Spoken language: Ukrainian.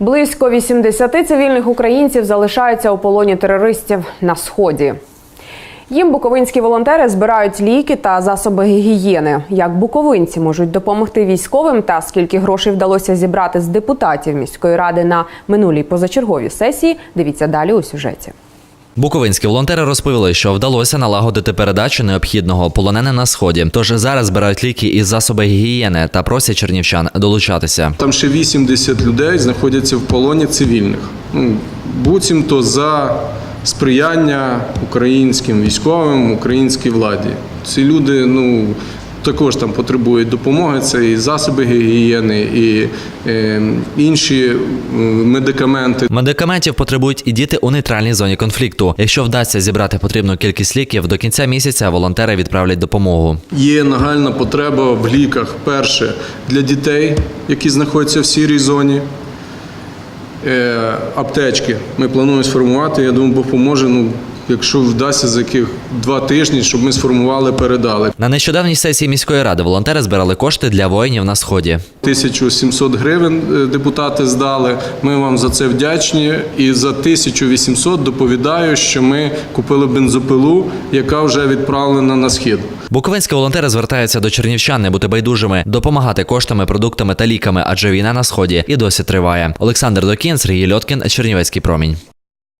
Близько 80 цивільних українців залишаються у полоні терористів на сході. Їм буковинські волонтери збирають ліки та засоби гігієни. Як буковинці можуть допомогти військовим та скільки грошей вдалося зібрати з депутатів міської ради на минулій позачерговій сесії? Дивіться далі у сюжеті. Буковинські волонтери розповіли, що вдалося налагодити передачу необхідного полоненим на сході. Тож зараз збирають ліки і засоби гігієни та просять чернівчан долучатися. Там ще 80 людей знаходяться в полоні цивільних. Ну, буцімто за сприяння українським військовим, українській владі. Ці люди, ну. Також там потребують допомоги, це і засоби гігієни, і е, інші е, медикаменти. Медикаментів потребують і діти у нейтральній зоні конфлікту. Якщо вдасться зібрати потрібну кількість ліків, до кінця місяця волонтери відправлять допомогу. Є нагальна потреба в ліках. Перше для дітей, які знаходяться в сірій зоні. Е, аптечки ми плануємо сформувати. Я думаю, Бог поможе. Ну, якщо вдасться за яких два тижні, щоб ми сформували, передали. На нещодавній сесії міської ради волонтери збирали кошти для воїнів на сході. 1700 гривень е, депутати здали. Ми вам за це вдячні. І за 1800 доповідаю, що ми купили бензопилу, яка вже відправлена на схід. Буковинські волонтери звертаються до чернівчан не бути байдужими, допомагати коштами, продуктами та ліками, адже війна на сході і досі триває. Олександр Докін, Сергій Льоткін, Чернівецький промінь.